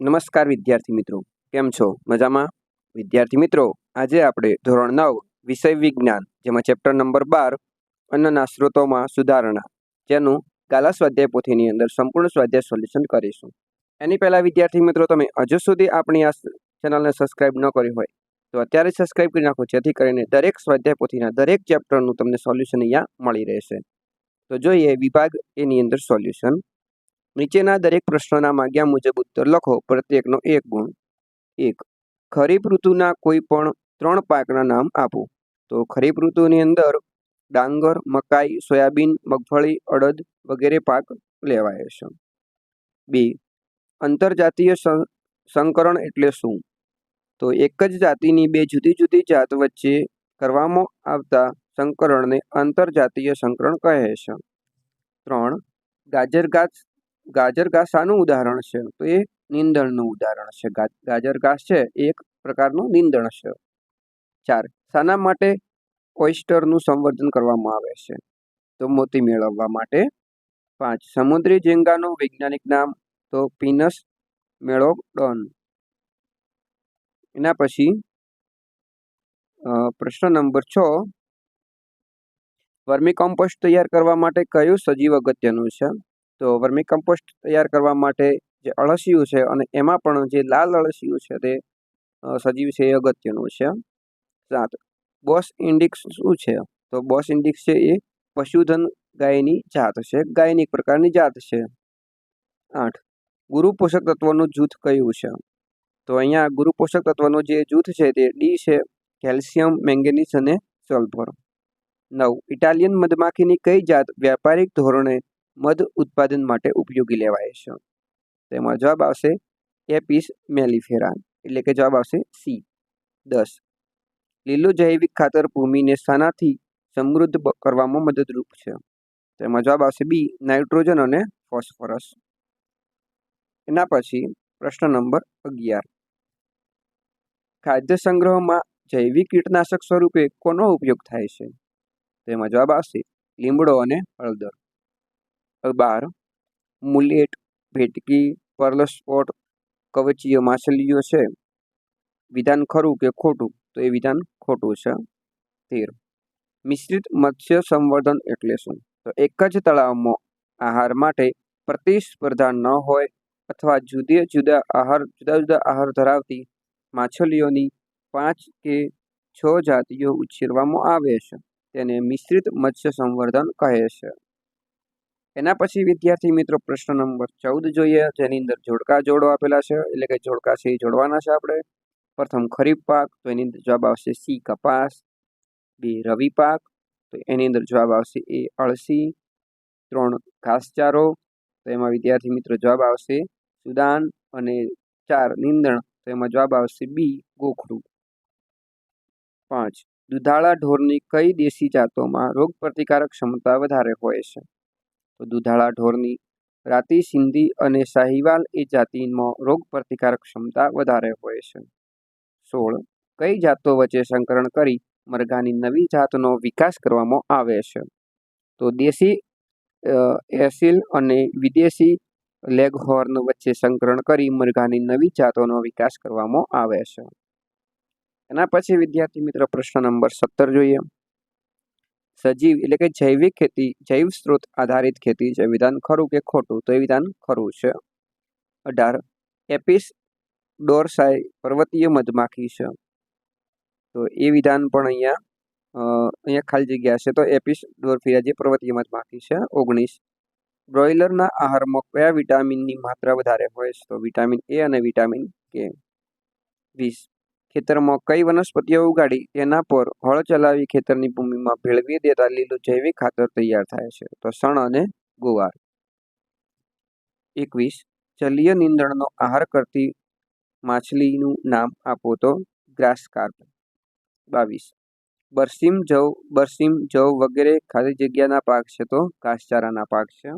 નમસ્કાર વિદ્યાર્થી મિત્રો, કેમ છો? મજામાં? વિદ્યાર્થી મિત્રો, આજે આપણે ધોરણ નવ, વિષય વિજ્ઞાન, જેમાં ચેપ્ટર નંબર બાર, અન્નના સ્ત્રોતોમાં સુધારણા, જેનું ગાલા સ્વાધ્યાય પોથીની અંદર સંપૂર્ણ સ્વાધ્યાય સોલ્યુશન કરીશું. એની પહેલાં વિદ્યાર્થી મિત્રો, તમે હજુ સુધી આપણી આ ચેનલને સબસ્ક્રાઇબ ન કરી હોય, તો અત્યારે સબસ્ક્રાઇબ કરી નાખો, જેથી કરીને દરેક સ્વાધ્યાય પોથીના દરેક ચેપ્ટરનું તમને સોલ્યુશન અહીંયા મળી રહેશે. તો જોઈએ વિભાગ એની અંદર સોલ્યુશન. નીચેના દરેક પ્રશ્નોના માગ્યા મુજબ ઉત્તર લખો. પ્રત્યેકનો એક ગુણ. એક. ખરીફ ઋતુના કોઈ પણ ત્રણ પાકના નામ આપો. તો ખરીફ ઋતુની અંદર ડાંગર, મકાઈ, સોયાબીન, મગફળી, અડદ વગેરે પાક લેવાય છે. બે. આંતરજાતીય સંકરણ એટલે શું? તો એક જ જાતિની બે જુદી જુદી જાત વચ્ચે કરવામાં આવતા સંકરણને આંતરજાતીય સંકરણ કહે છે. ત્રણ. ગાજર ઘાસ ગાજર ઘાસ શાનું ઉદાહરણ છે? તો એ નીંદણનું ઉદાહરણ છે. ગાજર ઘાસ છે, એક પ્રકારનું નીંદણ છે. ચાર, શાના માટે ઓઇસ્ટરનું સંવર્ધન કરવામાં આવે છે. તો મોતી મેળવવા માટે પાંચ, સમુદ્રી ઝીંગાનું વૈજ્ઞાનિક નામ તો પીનસ મેળોડોન એના પછી પ્રશ્ન નંબર છ વર્મી કોમ્પોસ્ટ તૈયાર કરવા માટે કયું સજીવ અગત્યનું છે? તો વર્મી કમ્પોસ્ટ તૈયાર કરવા માટે જે અળસિયું છે અને એમાં પણ જે લાલ અળસિયું છે તે સજીવ છે એ અગત્યનું છે. સાત, બોસ ઇન્ડિક્સ શું છે? તો બોસ ઇન્ડિક્સ છે એ પશુધન ગાયની જાત છે. ગાયની પ્રકારની જાત છે. આઠ, ગુરુ પોષક તત્વોનું જૂથ કયું છે? તો અહીંયા ગુરુ પોષક તત્વનું જે જૂથ છે તે ડી છે, કેલ્શિયમ, મેંગેનીઝ અને સલ્ફર. નવ, ઇટાલિયન મધમાખીની કઈ જાત વ્યાપારિક ધોરણે મધ ઉત્પાદન માટે ઉપયોગી લેવાય છે. તેમાં જવાબ આવશે એપિસ મેલિફેરા એટલે કે જવાબ આવશે સી, દસ. લીલું જૈવિક ખાતર ભૂમિને શાનાથી સમૃદ્ધ કરવામાં મદદરૂપ છે. તેમાં જવાબ આવશે બી, નાઇટ્રોજન અને ફોસ્ફરસ. એના પછી પ્રશ્ન નંબર અગિયાર. ખાદ્ય સંગ્રહમાં જૈવિક કીટનાશક સ્વરૂપે કોનો ઉપયોગ થાય છે? તેમાં જવાબ આવશે લીમડો અને હળદર. બાર મુલેટ, ભેટકી પર્લ સ્પોટ કવચીય માછલીઓ છે. વિધાન ખરું કે ખોટું? તો એ વિધાન ખોટું છે. તેર. મિશ્રિત મત્સ્ય સંવર્ધન એટલે શું? તો એક જ તળાવમાં આહાર માટે પ્રતિસ્પર્ધા ન હોય અથવા જુદા જુદા આહાર, જુદા જુદા આહાર ધરાવતી માછલીઓની પાંચ કે છ જાતિઓ ઉછેરવામાં આવે છે. તેને મિશ્રિત મત્સ્ય સંવર્ધન કહે છે. એના પછી વિદ્યાર્થી મિત્રો પ્રશ્ન નંબર ચૌદ જોઈએ. જેની અંદર જોડકા જોડો આપેલા છે. એટલે કે જોડકા છે જોડવાના છે આપણે. પ્રથમ ખરીફ પાક, તો એની અંદર જવાબ આવશે સી કપાસ. બે રવિ પાક, તો એની અંદર જવાબ આવશે એ અળસી. ત્રણ ઘાસચારો, તો એમાં વિદ્યાર્થી મિત્રો જવાબ આવશે સુદાન. અને ચાર નીંદણ, તો એમાં જવાબ આવશે બી ગોખરું પાંચ દુધાળા ઢોરની કઈ દેશી જાતોમાં રોગ પ્રતિકારક ક્ષમતા વધારે હોય છે? તો દુધાળા ઢોરની રાતી સિંધી અને સાહિવાલ એ જાતિમાં રોગ પ્રતિકારક ક્ષમતા વધારે હોય છે. સોળ. કઈ જાતો વચ્ચે સંકરણ કરી મરઘાની નવી જાતનો વિકાસ કરવામાં આવે છે? તો દેશી એસિલ અને વિદેશી લેગહોર્ન વચ્ચે સંકરણ કરી મરઘાની નવી જાતોનો વિકાસ કરવામાં આવે છે. એના પછી વિદ્યાર્થી મિત્રો પ્રશ્ન નંબર સત્તર જોઈએ. સજીવ એટલે કે જૈવિક ખેતી, જૈવ સ્ત્રોત આધારિત ખેતી છે. વિધાન ખરું કે ખોટું? તો એ વિધાન ખરું છે. અઢાર. એપિસ ડોરસાય પર્વતીય મધમાખી છે. તો એ વિધાન પણ અહીંયા અહીંયા ખાલી જગ્યા છે. તો એપિસ ડોરફિયા જે પર્વતીય મધમાખી છે. ઓગણીસ. બ્રોઇલરના આહારમાં કયા વિટામિનની માત્રા વધારે હોય છે? તો વિટામિન એ અને વિટામિન કે. વીસ. ખેતરમાં કઈ વનસ્પતિઓ ઉગાડી તેના પર હળ ચલાવી ખેતરની ભૂમિમાં ભેળવી દેતા લીલું જૈવિક ખાતર તૈયાર થાય છે. તો સણ અને ગુવાર. એકવીસ. જલીય નીંદણનો આહાર કરતી માછલીનું નામ આપો તો ગ્રાસ કાર્પ બાવીસ. બરસીમ જવ બરસીમ જવ વગેરે ખાલી જગ્યાના પાક છે તો ઘાસચારાના પાક છે.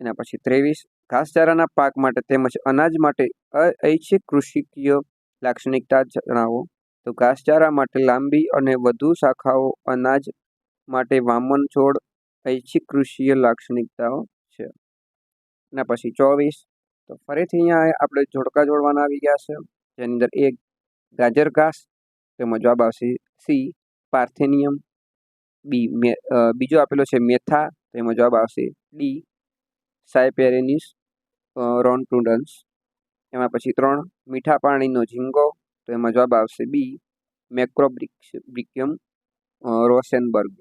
એના પછી ત્રેવીસ. ઘાસચારાના પાક માટે તેમજ અનાજ માટે અઐચ્છિક કૃષિકીય લાક્ષણિકતા જણાવો. તો ઘાસચારા માટે લાંબી અને વધુ શાખાઓ અનાજ માટે વામન છોડ, ઐચ્છિક કૃષિય લાક્ષણિકતાઓ છે. એના પછી ચોવીસ. તો ફરીથી અહીંયા આપણે જોડકા જોડવાના આવી ગયા છે. જેની અંદર એક ગાજર ઘાસ તેમાં જવાબ આવશે સી પાર્થેનિયમ, બી બીજો આપેલો છે મેથા તેમાં જવાબ આવશે ડી સાયપેરેનિસ રોનટુડન્સ એમાં પછી ત્રણ મીઠા પાણીનો ઝીંગો, તો એમાં જવાબ આવશે બી મેક્રોબ્રિક્યમ રોસેનબર્ગ.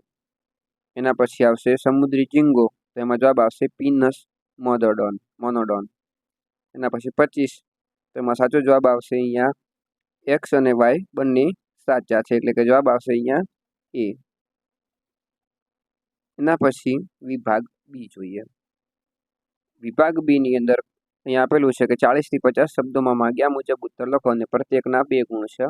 એના પછી આવશે સમુદ્રી ઝીંગો, તો એમાં જવાબ આવશે પીનસ મોદોડોન, મોનોડોન. એના પછી પચીસ, તો એમાં સાચો જવાબ આવશે અહીંયા એક્સ અને વાય બંને સાચા છે, એટલે કે જવાબ આવશે અહીંયા એ. એના પછી વિભાગ બી જોઈએ. વિભાગ બીની અંદર અહીંયા આપેલું છે કે ચાલીસથી પચાસ શબ્દોમાં માંગ્યા મુજબ ઉત્તર લખો અને પ્રત્યેકના બે ગુણ છે.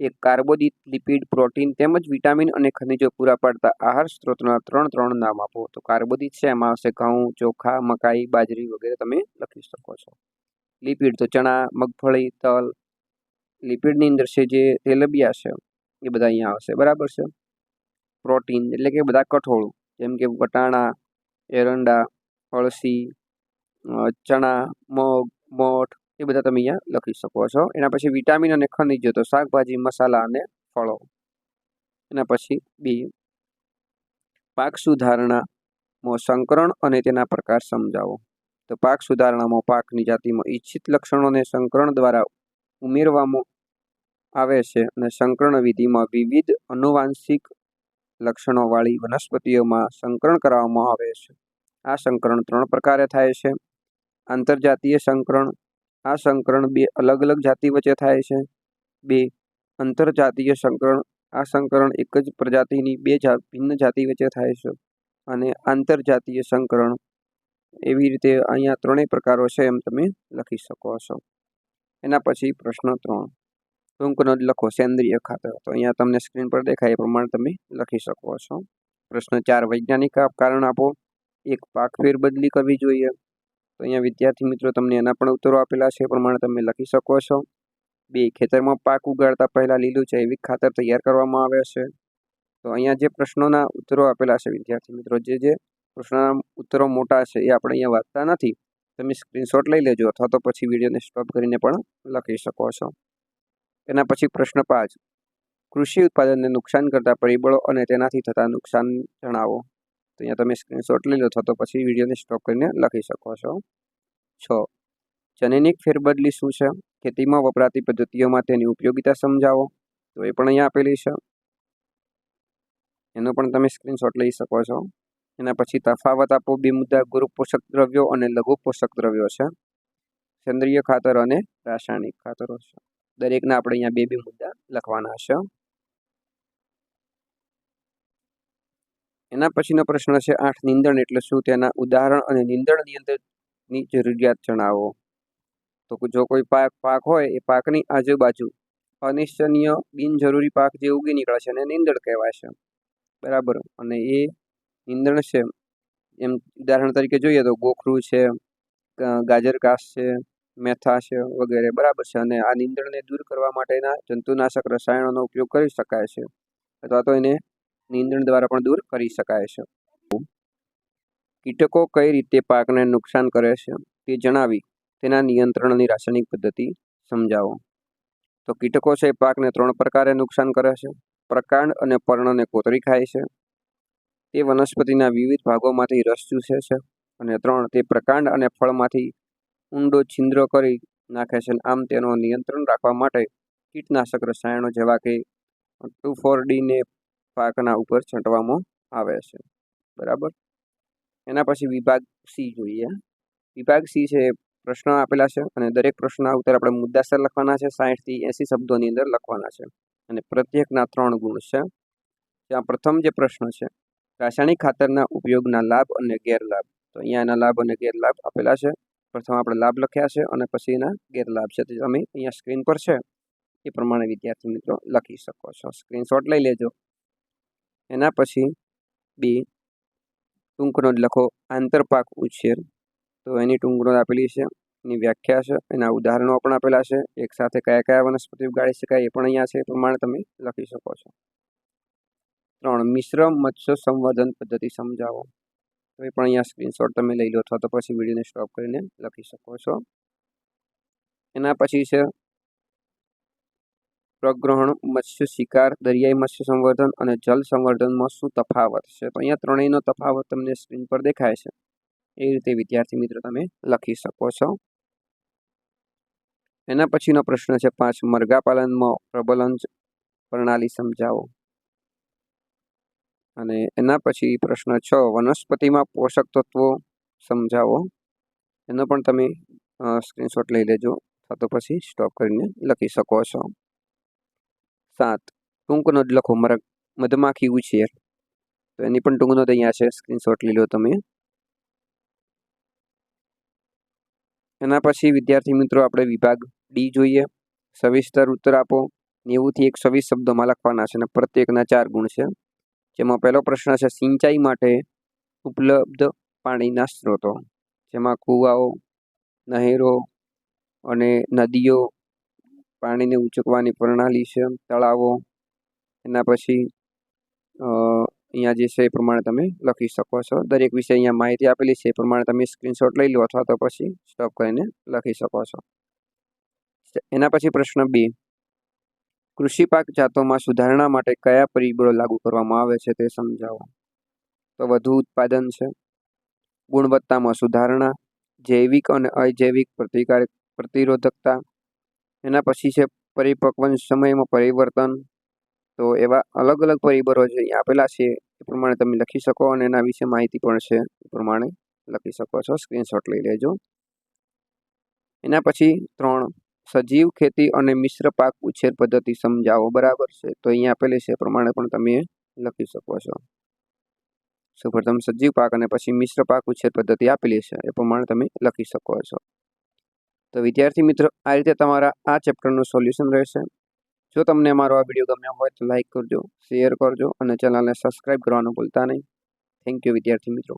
એક કાર્બોદિત લિપિડ, પ્રોટીન તેમજ વિટામિન અને ખનિજો પૂરા પાડતા આહાર સ્ત્રોતના ત્રણ ત્રણ નામ આપો. તો કાર્બોદિત છે એમાં આવશે ઘઉં, ચોખા, મકાઈ, બાજરી વગેરે તમે લખી શકો છો. લિપિડ તો ચણા, મગફળી, તલ. લિપિડની અંદર છે જે તેલબિયા છે, એ બધા અહીંયા આવશે. બરાબર છે? પ્રોટીન એટલે કે બધા કઠોળ. જેમ કે વટાણા, એરંડા, અળસી ચણા, મગ, મઠ એ બધા તમે અહીંયા લખી શકો છો. એના પછી વિટામિન અને ખનિજો તો શાકભાજી, મસાલા અને ફળો. એના પછી બી. પાક સુધારણામાં સંકરણ અને તેના પ્રકાર સમજાવો. તો પાક સુધારણામાં પાકની જાતિમાં ઈચ્છિત લક્ષણોને સંકરણ દ્વારા ઉમેરવામાં આવે છે અને સંકરણ વિધિમાં વિવિધ અનુવાંશિક લક્ષણોવાળી વનસ્પતિઓમાં સંકરણ કરવામાં આવે છે. આ સંકરણ ત્રણ પ્રકારે થાય છે. આંતરજાતીય સંકરણ. આ સંકરણ બે અલગ અલગ જાતિ વચ્ચે થાય છે. બે, આંતરજાતીય સંકરણ. આ સંકરણ એક જ પ્રજાતિની બે ભિન્ન જાતિ વચ્ચે થાય છે. અને આંતરજાતીય સંકરણ એવી રીતે અહીંયા ત્રણેય પ્રકારો છે એમ તમે લખી શકો છો. એના પછી પ્રશ્ન ત્રણ. ટૂંકનો જ લખો સેન્દ્રિય ખાતર. તો અહીંયા તમને સ્ક્રીન પર દેખાય એ પ્રમાણે તમે લખી શકો છો. પ્રશ્ન ચાર, વૈજ્ઞાનિક કારણ આપો. એક પાક ફેરબદલી કરવી જોઈએ. તો અહીંયા વિદ્યાર્થી મિત્રો તમને એના પણ ઉત્તરો આપેલા છે. પ્રમાણે તમે લખી શકો છો. બે, ખેતરમાં પાક ઉગાડતા પહેલાં લીલું જૈવિક ખાતર તૈયાર કરવામાં આવે છે. તો અહીંયા જે પ્રશ્નોના ઉત્તરો આપેલા છે વિદ્યાર્થી મિત્રો, જે જે પ્રશ્નના ઉત્તરો મોટા છે એ આપણે અહીંયા વાંચતા નથી. તમે સ્ક્રીનશોટ લઈ લેજો અથવા તો પછી વિડીયોને સ્ટોપ કરીને પણ લખી શકો છો. એના પછી પ્રશ્ન પાંચ. કૃષિ ઉત્પાદનને નુકસાન કરતા પરિબળો અને તેનાથી થતા નુકસાન જણાવો. તો અહીંયા તમે સ્ક્રીનશોટ લઈ લો, અથવા તો પછી વિડીયોને સ્ટોપ કરીને લખી શકો છો. છ. જનૈનિક ફેરબદલી શું છે? ખેતીમાં વપરાતી પદ્ધતિઓમાં તેની ઉપયોગિતા સમજાવો. તો એ પણ અહીંયા આપેલી છે. એનો પણ તમે સ્ક્રીનશોટ લઈ શકો છો. એના પછી તફાવત આપો. બે મુદ્દા ગુરુ પોષક દ્રવ્યો અને લઘુ પોષક દ્રવ્યો છે. સેન્દ્રિય ખાતર અને રાસાયણિક ખાતરો છે. દરેકના આપણે અહીંયા બે બે મુદ્દા લખવાના છે. એના પછીનો પ્રશ્ન છે આઠ નિંદણ એટલે શું? તેના ઉદાહરણ અને નિંદણ નિયંત્રણની જરૂરિયાત જણાવો. તો જો કોઈ પાક પાક હોય, એ પાકની આજુબાજુ અનિચ્છનીય બિનજરૂરી પાક જે ઉગી નીકળે છે એને નિંદણ કહેવાય છે બરાબર? અને એ નિંદણ છે, એમ ઉદાહરણ તરીકે જોઈએ તો ગોખરું છે ગાજર ઘાસ છે, મેથા છે વગેરે. બરાબર છે? અને આ નિંદણને દૂર કરવા માટેના જંતુનાશક રસાયણોનો ઉપયોગ કરી શકાય છે. અથવા તો એને નિંદણ દ્વારા પણ દૂર કરી શકાય છે. કીટકો કઈ રીતે પાકને નુકસાન કરે છે તે જણાવી તેના નિયંત્રણની રાસાયણિક પદ્ધતિ સમજાવો. તો કીટકો છે પાકને ત્રણ પ્રકારે નુકસાન કરે છે. પ્રકાંડ અને પર્ણને કોતરી ખાય છે. તે વનસ્પતિના વિવિધ ભાગોમાંથી રસ ચૂસે છે અને ત્રણ તે પ્રકાંડ અને ફળમાંથી ઊંડો છિદ્ર કરી નાખે છે. આમ તેનો નિયંત્રણ રાખવા માટે કીટનાશક રસાયણો જેવા કે ટુ ફોર ડીને પાકના ઉપર છંટવામાં આવે છે. બરાબર? એના પછી વિભાગ સી જોઈએ. વિભાગ સી છે, પ્રશ્નો આપેલા છે અને દરેક પ્રશ્નના ઉત્તર આપણે મુદ્દાસર લખવાના છે સાહીઠથી એંસી શબ્દોની અંદર લખવાના છે. અને પ્રત્યેકના ત્રણ ગુણ છે. ત્યાં પ્રથમ જે પ્રશ્ન છે, રાસાયણિક ખાતરના ઉપયોગના લાભ અને ગેરલાભ. તો અહીંયા એના લાભ અને ગેરલાભ આપેલા છે. પ્રથમ આપણે લાભ લખ્યા છે અને પછી એના ગેરલાભ છે. તો તમે અહીંયા સ્ક્રીન પર છે. એ પ્રમાણે વિદ્યાર્થી મિત્રો લખી શકો છો. સ્ક્રીનશોટ લઈ લેજો. એના પછી બી ટૂંકનો જ લખો આંતરપાક ઉછેર. તો એની ટૂંકનો આપેલી છે, એની વ્યાખ્યા છે, એના ઉદાહરણો પણ આપેલા છે. એક સાથે કયા કયા વનસ્પતિ ઉગાડી શકાય એ પણ અહીંયા છે એ પ્રમાણે તમે લખી શકો છો. ત્રણ, મિશ્ર મત્સ્ય સંવર્ધન પદ્ધતિ સમજાવો. તો એ પણ અહીંયા સ્ક્રીનશોટ તમે લઈ લો અથવા તો પછી વિડીયોને સ્ટોપ કરીને લખી શકો છો. એના પછી છે પ્રગ્રહણ, મત્સ્ય શિકાર, દરિયાઈ મત્સ્ય સંવર્ધન અને જલ સંવર્ધનમાં શું તફાવત છે? તો અહીંયા ત્રણેયનો તફાવત તમને સ્ક્રીન પર દેખાય છે. એ રીતે, વિદ્યાર્થી મિત્રો, તમે લખી શકો છો. એના પછીનો પ્રશ્ન છે પાંચ મરઘા પાલનમાં પ્રબલન પ્રણાલી સમજાવો. અને એના પછી પ્રશ્ન છ, વનસ્પતિમાં પોષક તત્વો સમજાવો. એનો પણ તમે સ્ક્રીનશોટ લઈ લેજો. અથવા તો પછી સ્ટોપ કરીને લખી શકો છો. સાત. ટૂંક નોંધ લખો મરક મધમાખી ઉછેર. તો એની પણ ટૂંક નોંધ અહીંયા છે સ્ક્રીનશોટ લઈ લો તમે. એના પછી, વિદ્યાર્થી મિત્રો, આપણે વિભાગ ડી જોઈએ. સવિસ્તર ઉત્તર આપો. નેવુંથી એક સવીસ શબ્દોમાં લખવાના છે અને પ્રત્યેકના ચાર ગુણ છે. જેમાં પહેલો પ્રશ્ન છે, સિંચાઈ માટે ઉપલબ્ધ પાણીના સ્ત્રોતો. જેમાં કૂવાઓ, નહેરો અને નદીઓ પાણીને ઉચકવાની પ્રણાલી છે, તળાવો, એના પછી અહીંયા જે છે એ પ્રમાણે તમે લખી શકો છો. દરેક વિશે અહીંયા માહિતી આપેલી છે એ પ્રમાણે તમે સ્ક્રીનશોટ લઈ લો અથવા તો પછી સ્ટોપ કરીને લખી શકો છો. એના પછી પ્રશ્ન બે. કૃષિ પાક જાતોમાં સુધારણા માટે કયા પરિબળો લાગુ કરવામાં આવે છે તે સમજાવો. તો વધુ ઉત્પાદન છે. ગુણવત્તામાં સુધારણા, જૈવિક અને અજૈવિક પ્રતિકારક પ્રતિરોધકતા એના પછી છે પરિપક્વન સમયમાં પરિવર્તન. તો એવા અલગ અલગ પરિબળો જે અહીંયા આપેલા છે, એ પ્રમાણે તમે લખી શકો અને એના વિશે માહિતી પણ છે, એ પ્રમાણે લખી શકો છો. સ્ક્રીનશોટ લઈ લેજો. એના પછી ત્રણ, સજીવ ખેતી અને મિશ્ર પાક ઉછેર પદ્ધતિ સમજાવો. બરાબર છે. તો અહીંયા આપેલી છે એ પ્રમાણે પણ તમે લખી શકો છો. સૌપ્રથમ સજીવ પાક અને પછી મિશ્ર પાક ઉછેર પદ્ધતિ આપેલી છે, એ પ્રમાણે તમે લખી શકો છો. તો વિદ્યાર્થી મિત્રો, આ રીતે તમારા આ ચેપ્ટરનું સોલ્યુશન રહેશે. જો તમને અમારો આ વીડિયો ગમ્યો હોય તો લાઇક કરજો શેર કરજો અને ચેનલને સબસ્ક્રાઈબ કરવાનું ભૂલતા નહીં. થેન્ક યુ વિદ્યાર્થી મિત્રો.